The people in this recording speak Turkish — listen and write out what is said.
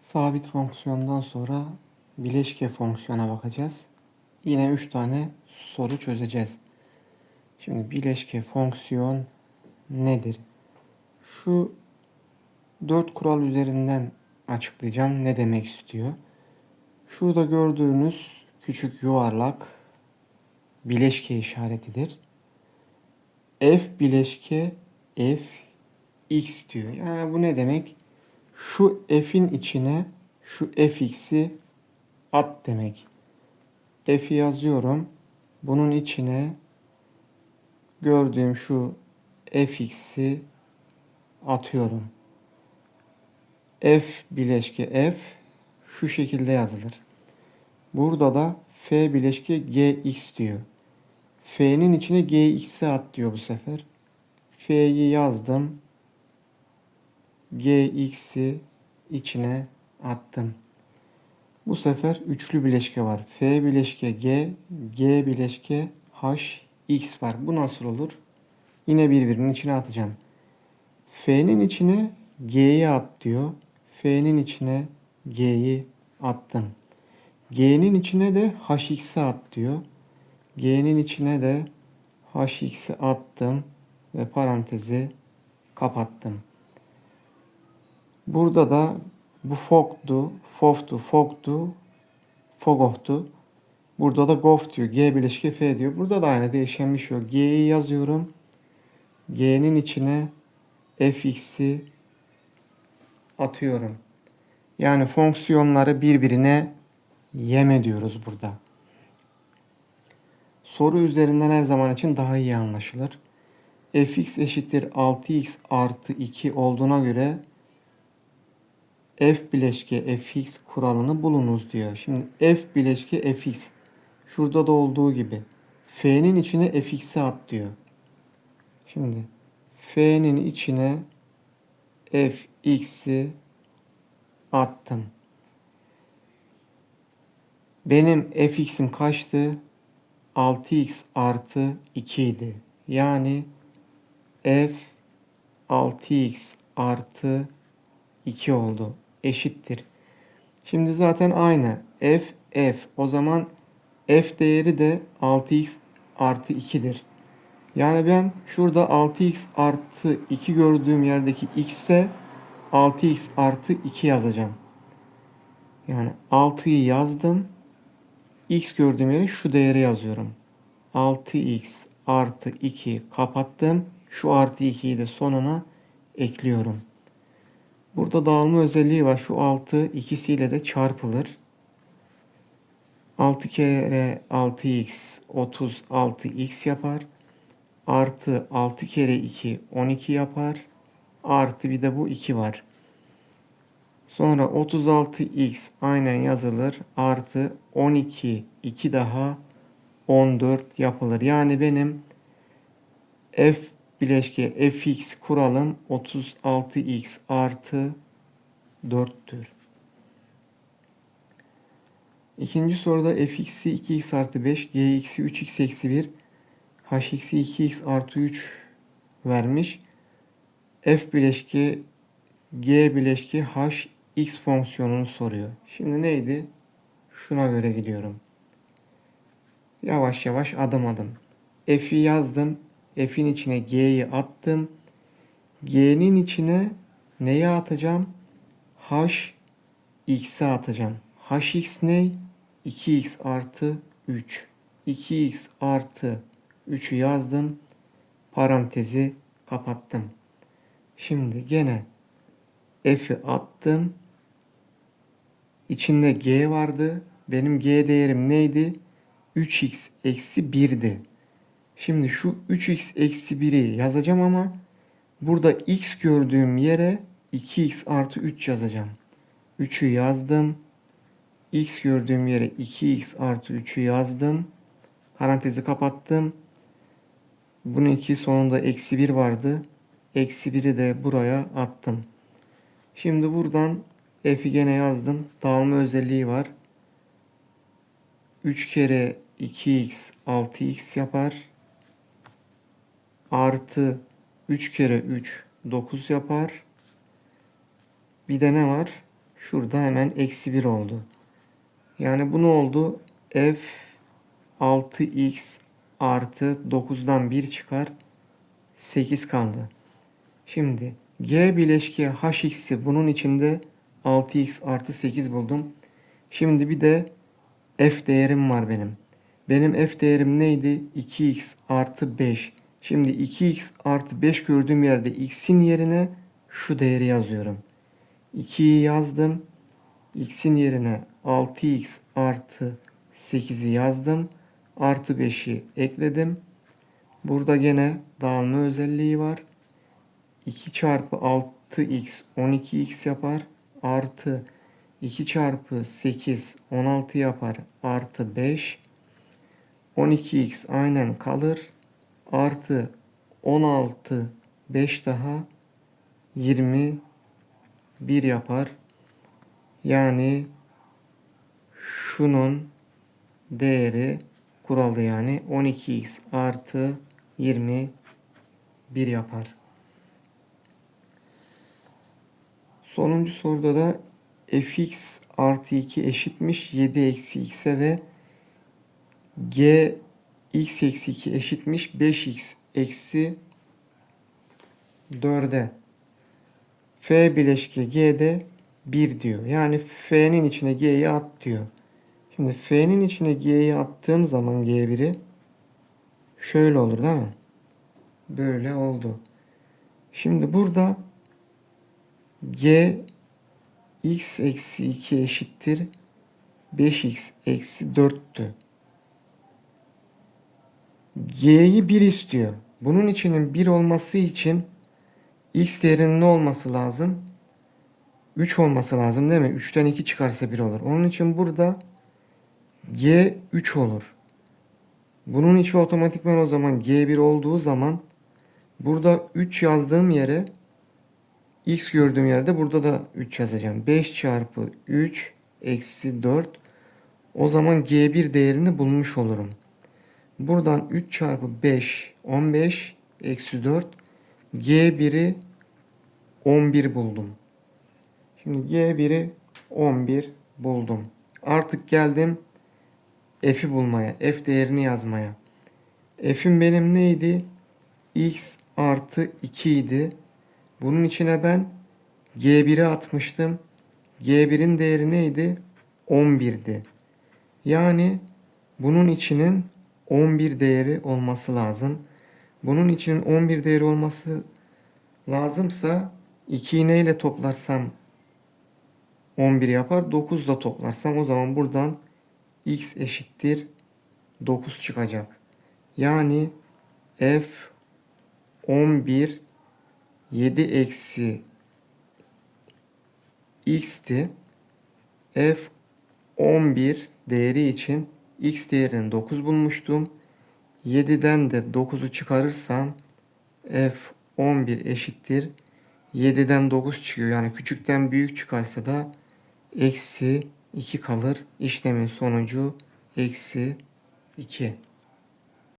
Sabit fonksiyondan sonra bileşke fonksiyona bakacağız. Yine 3 tane soru çözeceğiz. Şimdi bileşke fonksiyon nedir? Şu 4 kural üzerinden açıklayacağım ne demek istiyor. Şurada gördüğünüz küçük yuvarlak bileşke işaretidir. F bileşke f x diyor. Yani bu ne demek? Şu f'in içine şu fx'i at demek. F'i yazıyorum. Bunun içine gördüğüm şu fx'i atıyorum. F bileşke f şu şekilde yazılır. Burada da f bileşke gx diyor. F'nin içine gx'i at diyor bu sefer. F'yi yazdım. Gx'i içine attım. Bu sefer üçlü bileşke var. F bileşke G, G bileşke H, X var. Bu nasıl olur? Yine birbirinin içine atacağım. F'nin içine G'yi at diyor. F'nin içine G'yi attım. G'nin içine de HX'i at diyor. G'nin içine de HX'i attım ve parantezi kapattım. Burada da bu fog'du, foftu, fog'du, fogohtu. Burada da gof diyor. G bileşke F diyor. Burada da aynı değişen bir şey yok. G'yi yazıyorum. G'nin içine fx'i atıyorum. Yani fonksiyonları birbirine yeme diyoruz burada. Soru üzerinden her zaman için daha iyi anlaşılır. fx eşittir 6x artı 2 olduğuna göre f bileşke fx kuralını bulunuz diyor. Şimdi f bileşke fx şurada da olduğu gibi f'nin içine fx'i at diyor. Şimdi f'nin içine fx'i attım. Benim fx'im kaçtı? 6x artı 2 idi. Yani f 6x artı 2 oldu. Eşittir. Şimdi zaten aynı. f f. O zaman f değeri de 6x artı 2'dir. Yani ben şurada 6x artı 2 gördüğüm yerdeki x'e 6x artı 2 yazacağım. Yani 6'yı yazdım. x gördüğüm yere şu değeri yazıyorum. 6x artı 2 kapattım. Şu artı 2'yi de sonuna ekliyorum. Burada dağılma özelliği var. Şu 6 ikisiyle de çarpılır. 6 kere 6x 36x yapar. Artı 6 kere 2 12 yapar. Artı bir de bu 2 var. Sonra 36x aynen yazılır. Artı 12 2 daha 14 yapılır. Yani benim f bileşke fx kuralım 36x artı 4'tür. İkinci soruda fx'i 2x artı 5, gx'i 3x eksi 1, hx'i 2x artı 3 vermiş. f bileşke g bileşke h x fonksiyonunu soruyor. Şimdi neydi? Şuna göre gidiyorum. Yavaş yavaş adım adım. F'i yazdım. F'in içine G'yi attım. G'nin içine neyi atacağım? H x'i atacağım. Hx ne? 2x artı 3. 2x artı 3'ü yazdım. Parantezi kapattım. Şimdi gene F'i attım. İçinde G vardı. Benim G değerim neydi? 3x eksi 1'di. Şimdi şu 3x eksi 1'i yazacağım ama burada x gördüğüm yere 2x artı 3 yazacağım. 3'ü yazdım. x gördüğüm yere 2x artı 3'ü yazdım. Parantezi kapattım. Bunun iki sonunda eksi 1 vardı. Eksi 1'i de buraya attım. Şimdi buradan f'i gene yazdım. Dağılma özelliği var. 3 kere 2x 6x yapar. Artı 3 kere 3 9 yapar. Bir de ne var? Şurada hemen eksi 1 oldu. Yani bu ne oldu? F 6x artı 9'dan 1 çıkar. 8 kaldı. Şimdi g bileşke hx'i bunun içinde 6x artı 8 buldum. Şimdi bir de f değerim var benim. Benim f değerim neydi? 2x artı 5. Şimdi 2x artı 5 gördüğüm yerde x'in yerine şu değeri yazıyorum. 2'yi yazdım. x'in yerine 6x artı 8'i yazdım. Artı 5'i ekledim. Burada gene dağılma özelliği var. 2 çarpı 6x 12x yapar. Artı 2 çarpı 8 16 yapar. Artı 5. 12x aynen kalır. Artı 16 5 daha 21 yapar. Yani şunun değeri kuralı yani 12x artı 21 yapar. Sonuncu soruda da fx artı 2 eşitmiş 7 eksi x'e ve g x eksi 2 eşitmiş 5x eksi 4'e. F bileşke G'de 1 diyor. Yani F'nin içine G'yi at diyor. Şimdi F'nin içine G'yi attığım zaman G1'i şöyle olur değil mi? Böyle oldu. Şimdi burada G x eksi 2 eşittir 5x eksi 4'tü. G'yi 1 istiyor. Bunun içinin 1 olması için x değerinin ne olması lazım? 3 olması lazım değil mi? 3'ten 2 çıkarsa 1 olur. Onun için burada G 3 olur. Bunun içi otomatikman o zaman G1 olduğu zaman burada 3 yazdığım yere x gördüğüm yerde burada da 3 yazacağım. 5 çarpı 3 eksi 4 o zaman G1 değerini bulmuş olurum. Buradan 3 çarpı 5 15 eksi 4 G1'i 11 buldum. Şimdi G1'i 11 buldum. Artık geldim F'i bulmaya. F değerini yazmaya. F'im benim neydi? X artı 2 idi. Bunun içine ben G1'i atmıştım. G1'in değeri neydi? 11'di. Yani bunun içinin 11 değeri olması lazım. Bunun için 11 değeri olması lazımsa 2'yi neyle toplarsam 11 yapar. 9 da toplarsam o zaman buradan x eşittir 9 çıkacak. Yani f 11 7 eksi x'ti. f 11 değeri için x değerini 9 bulmuştum. 7'den de 9'u çıkarırsam f 11 eşittir. 7'den 9 çıkıyor. Yani küçükten büyük çıkarsa da eksi 2 kalır. İşlemin sonucu eksi 2.